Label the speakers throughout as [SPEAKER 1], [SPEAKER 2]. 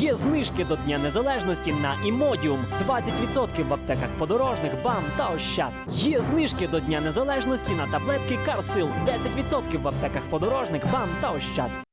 [SPEAKER 1] Є знижки до Дня Незалежності на Імодіум 20% в аптеках подорожних, БАМ та Ощад. Є знижки до Дня Незалежності на таблетки Карсил 10% в аптеках подорожних, БАМ та Ощад.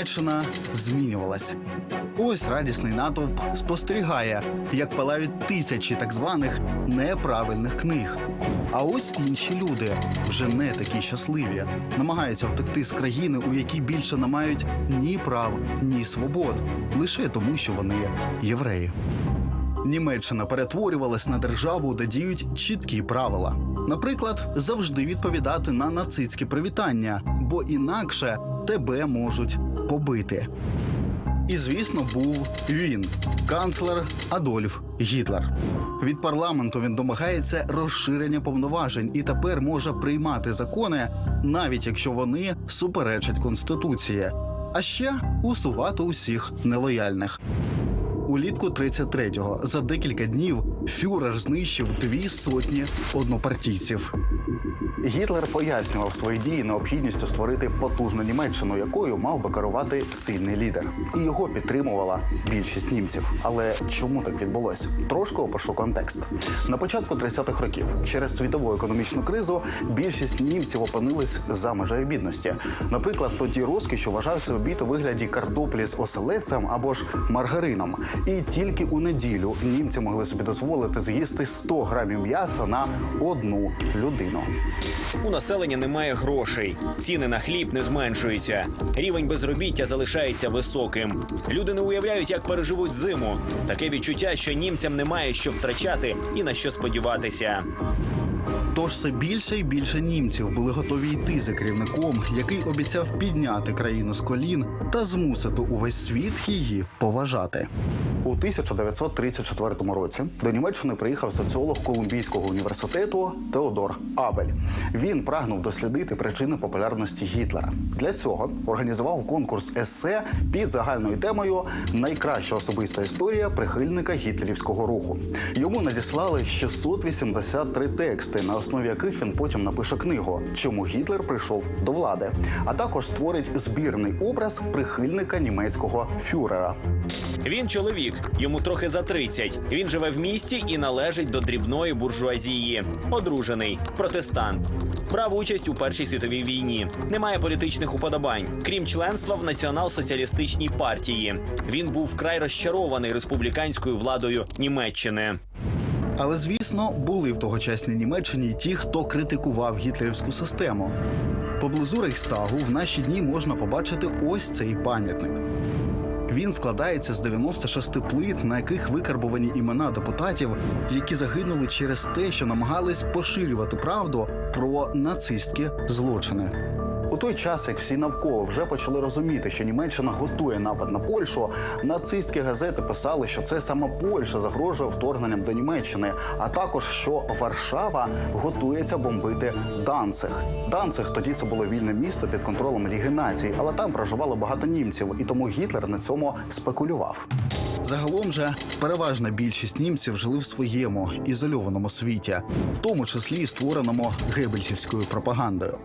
[SPEAKER 2] Німеччина змінювалась. Ось радісний натовп спостерігає, як палають тисячі так званих неправильних книг. А ось інші люди вже не такі щасливі, намагаються втекти з країни, у якій більше не мають ні прав, ні свобод, лише тому, що вони євреї. Німеччина перетворювалась на державу, де діють чіткі правила. Наприклад, завжди відповідати на нацистські привітання, бо інакше тебе можуть побити. І, звісно, був він, канцлер Адольф Гітлер. Від парламенту він домагається розширення повноважень і тепер може приймати закони, навіть якщо вони суперечать конституції, а ще усувати усіх нелояльних. Улітку 33-го за декілька днів фюрер знищив дві сотні однопартійців. Гітлер пояснював свої дії необхідністю створити потужну Німеччину, якою мав би керувати сильний лідер, і його підтримувала більшість німців. Але чому так відбулося? Трошки опишу контекст. На початку 30-х років, через світову економічну кризу, більшість німців опинились за межею бідності. Наприклад, тоді розкіш вважався обід у вигляді картоплі з оселедцем або ж маргарином. І тільки у неділю німці могли собі дозволити з'їсти 100 грамів м'яса на одну людину.
[SPEAKER 3] У населення немає грошей, ціни на хліб не зменшуються. Рівень безробіття залишається високим. Люди не уявляють, як переживуть зиму. Таке відчуття, що німцям немає що втрачати і на що сподіватися.
[SPEAKER 2] Тож все більше і більше німців були готові йти за керівником, який обіцяв підняти країну з колін та змусити увесь світ її поважати. У 1934 році до Німеччини приїхав соціолог Колумбійського університету Теодор Абель. Він прагнув дослідити причини популярності Гітлера. Для цього організував конкурс есе під загальною темою Найкраща особиста історія прихильника гітлерівського руху. Йому надіслали 683 тексти, на основі яких він потім напише книгу Чому Гітлер прийшов до влади, а також створить збірний образ прихильника німецького фюрера.
[SPEAKER 3] Він чоловік, йому трохи за 30. Він живе в місті і належить до дрібної буржуазії. Одружений, протестант. Брав участь у Першій світовій війні. Немає політичних уподобань, крім членства в націонал-соціалістичній партії. Він був вкрай розчарований республіканською владою Німеччини.
[SPEAKER 2] Але звісно, були в тогочасній Німеччині ті, хто критикував гітлерівську систему. Поблизу Рейхстагу в наші дні можна побачити ось цей пам'ятник. Він складається з 96 плит, на яких викарбовані імена депутатів, які загинули через те, що намагались поширювати правду про нацистські злочини. У той час, як всі навколо вже почали розуміти, що Німеччина готує напад на Польщу, нацистські газети писали, що це саме Польща загрожує вторгненням до Німеччини, а також що Варшава готується бомбити Данциг. Данциг тоді це було вільне місто під контролем Ліги націй, але там проживало багато німців, і тому Гітлер на цьому спекулював. Загалом же переважна більшість німців жили в своєму ізольованому світі, в тому числі створеному гебельсівською пропагандою.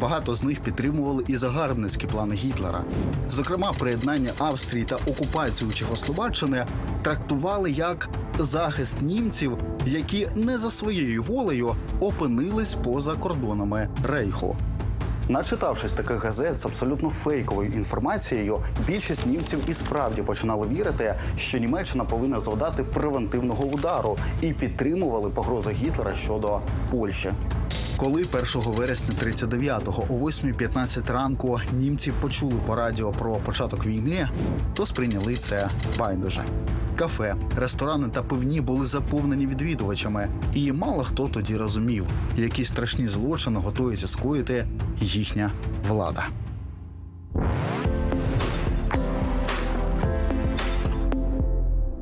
[SPEAKER 2] Багато з них підтримували і загарбницькі плани Гітлера. Зокрема, приєднання Австрії та окупацію Чехословаччини трактували як захист німців, які не за своєю волею опинились поза кордонами Рейху. Начитавшись таких газет з абсолютно фейковою інформацією, більшість німців і справді починали вірити, що Німеччина повинна завдати превентивного удару і підтримували погрози Гітлера щодо Польщі. Коли 1 вересня 39-го о 8.15 ранку німці почули по радіо про початок війни, то сприйняли це байдуже. Кафе, ресторани та пивні були заповнені відвідувачами, і мало хто тоді розумів, які страшні злочини готується скоїти їхня влада.